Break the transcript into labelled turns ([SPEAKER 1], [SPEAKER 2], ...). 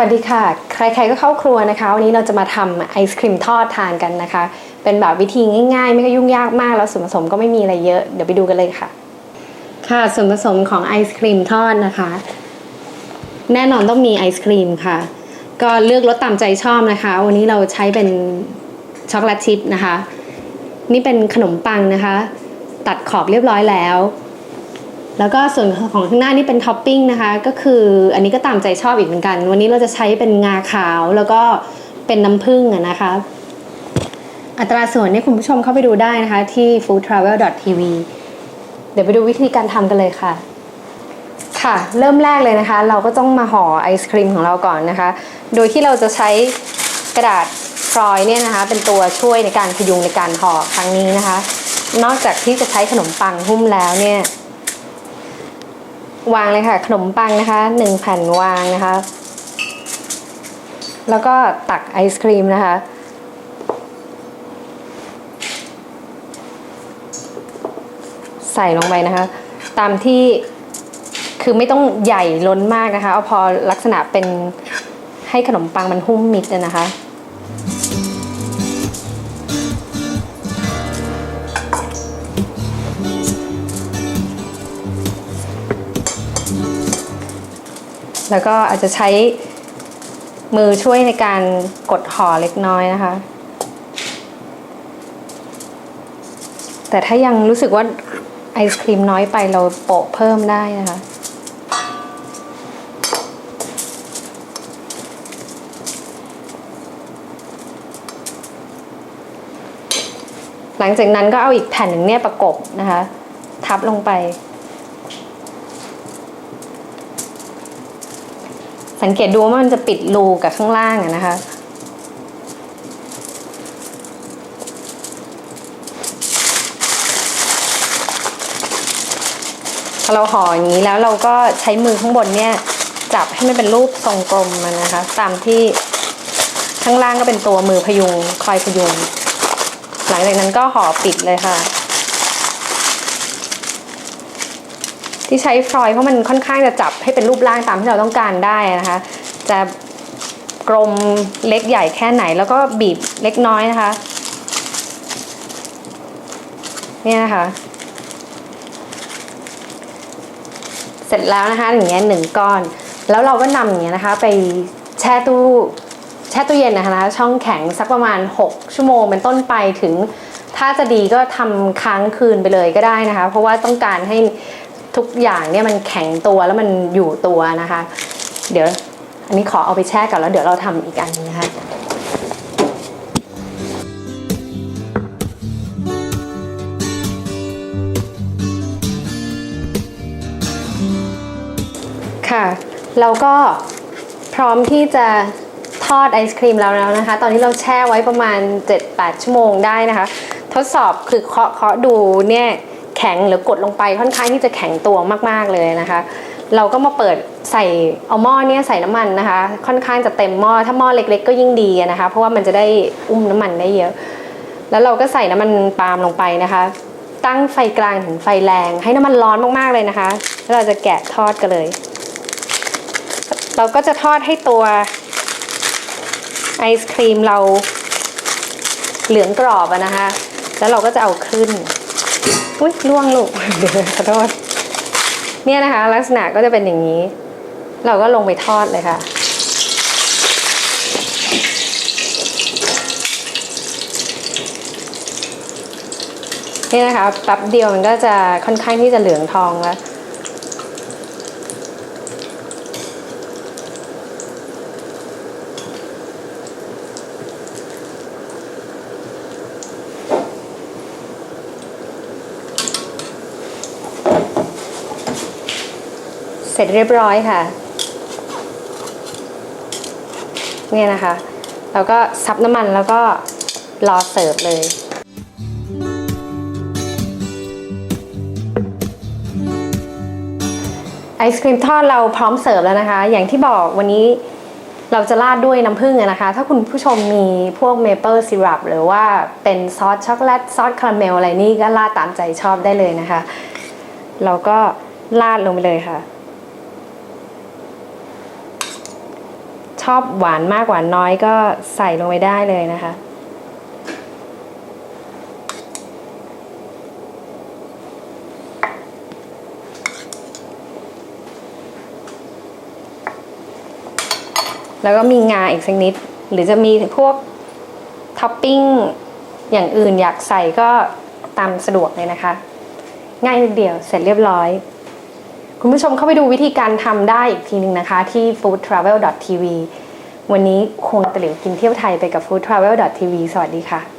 [SPEAKER 1] วัสดีค่ะ ใครๆก็เข้าครัวนะคะ วันนี้เราจะมาทำไอศครีมทอดทานกันนะคะ เป็นแบบวิธีง่ายๆ ไม่ก็ยุ่งยากมากแล้วส่วนผสมก็ไม่มีอะไรเยอะ เดี๋ยวไปดูกันเลยค่ะ ค่ะส่วนผสมของไอศครีมทอดนะคะ แน่นอนต้องมีไอศครีมค่ะ ก็เลือกรสตามใจชอบนะคะ วันนี้เราใช้เป็นช็อกโกแลตชิพนะคะ นี่เป็นขนมปังนะคะ ตัดขอบเรียบร้อยแล้ว แล้วก็ส่วนของข้างหน้านี่เป็นท็อปปิ้งนะคะ ก็คืออันนี้ก็ตามใจชอบอีกเหมือนกัน วันนี้เราจะใช้เป็นงาขาวแล้วก็เป็นน้ำผึ้งนะคะ อัตราส่วนนี่คุณผู้ชมเข้าไปดูได้นะคะ ที่ foodtravel.tv เดี๋ยวไปดูวิธีการทำกันเลยค่ะ ค่ะ เริ่มแรกเลยนะคะ เราก็ต้องมาห่อไอศครีมของเราก่อนนะคะ โดยที่เราจะใช้กระดาษฟรอยล์เนี่ยนะคะ เป็นตัวช่วยในการพยุงในการห่อครั้งนี้นะคะ นอกจากที่จะใช้ขนมปังหุ้มแล้วเนี่ย วางเลยค่ะ ขนมปังนะคะหนึ่งแผ่นวางนะคะ แล้วก็ตักไอศครีมนะคะ ใส่ลงไปนะคะ ตามที่คือไม่ต้องใหญ่ล้นมากนะคะ เอาพอลักษณะเป็นให้ขนมปังมันหุ้มมิดนะคะ แล้วก็อาจจะใช้มือช่วยในการกดห่อเล็กน้อยนะคะ แต่ถ้ายังรู้สึกว่าไอศครีมน้อยไปเราโปะเพิ่มได้นะคะหลังจากนั้นก็เอาอีกแผ่นหนึ่งเนี่ยประกบนะคะ ทับลงไป สังเกตดูว่ามันจะปิดรูกับข้างล่างนะคะพอเราห่ออย่างนี้แล้วเราก็ใช้มือข้างบนเนี่ยจับให้มันเป็นรูปทรงกลมมันนะคะ ตามที่ข้างล่างก็เป็นตัวมือพยุงคอยพยุง หลังจากนั้นก็ห่อปิดเลยค่ะ ที่ใช้ฟรอยเพราะมันค่อนข้างจะจับให้เป็นรูปร่างตามที่เราต้องการได้นะคะ จะกลมเล็กใหญ่แค่ไหนแล้วก็บีบเล็กน้อยนะคะ เนี่ยนะคะ เสร็จแล้วนะคะอย่างเงี้ยหนึ่งก้อน แล้วเราก็นำอย่างเงี้ยนะคะ ไปแช่ตู้แช่ตู้เย็นนะคะช่องแข็งสักประมาณ 6 ชั่วโมงเป็นต้นไปถึงถ้าจะดีก็ทำค้างคืนไปเลยก็ได้นะคะ เพราะว่าต้องการให้ ทุกอย่างเนี่ยมันแข็งตัวแล้วมันอยู่ตัวนะคะ เดี๋ยวอันนี้ขอเอาไปแช่ก่อนแล้วเดี๋ยวเราทำอีกอันนึงนะคะค่ะเราก็พร้อมที่จะทอดไอศครีมแล้วแล้วนะคะ ตอนนี้เราแช่ไว้ประมาณ 7-8 ชั่วโมงได้นะคะ ทดสอบคือเคาะเคาะดูเนี่ย แข็งหรือกดลงไปค่อนข้างที่จะแข็งตัวมากๆเลยนะคะ เราก็มาเปิดใส่เอาหม้อเนี่ยใส่น้ำมันนะคะ ค่อนข้างจะเต็มหม้อถ้าหม้อเล็ก ๆ ก็ยิ่งดีนะคะ เพราะว่ามันจะได้อุ้มน้ำมันได้เยอะ แล้วเราก็ใส่น้ำมันปาล์มลงไปนะคะ ตั้งไฟกลางถึงไฟแรง ให้น้ำมันร้อนมากๆเลยนะคะแล้วเราจะแกะทอดกันเลย เราก็จะทอดให้ตัวไอศครีมเราเหลืองกรอบนะคะ แล้วเราก็จะเอาขึ้น อุ้ยล่วงลูกเดี๋ยวขอโทษเนี่ยนะคะ ลักษณะก็จะเป็นอย่างนี้ เราก็ลงไปทอดเลยค่ะนี่นะคะแป๊บเดียวมันก็จะค่อนข้างที่จะเหลืองทองแล้ว สร็จเรียบร้อยค่ะ เนี่ยนะคะ แล้วก็ซับน้ำมันแล้วก็รอเสิร์ฟเลยไอศครีมทอดเราพร้อมเสิร์ฟแล้วนะคะ อย่างที่บอกวันนี้เราจะราดด้วยน้ำผึ้งนะคะ ถ้าคุณผู้ชมมีพวกเมเปิลซีรัปหรือว่าเป็นซอสช็อกโกแลตซอสคาราเมลอะไรนี่ก็ราดตามใจชอบได้เลยนะคะ เราก็ราดลงไปเลยค่ะ อบหวานมากหวานน้อยก็ใส่ลงไปได้เลยนะคะ แล้วก็มีงาอีกสักนิด หรือจะมีพวกท็อปปิ้งอย่างอื่นอยากใส่ก็ตามสะดวกเลยนะคะ ง่ายนิดเดียวเสร็จเรียบร้อย คุณผู้ชมเข้าไปดูวิธีการทำได้อีกทีหนึ่งนะคะที่ foodtravel.tv วันนี้ควงตะหลิวกินเที่ยวไทยไปกับ foodtravel.tv สวัสดีค่ะ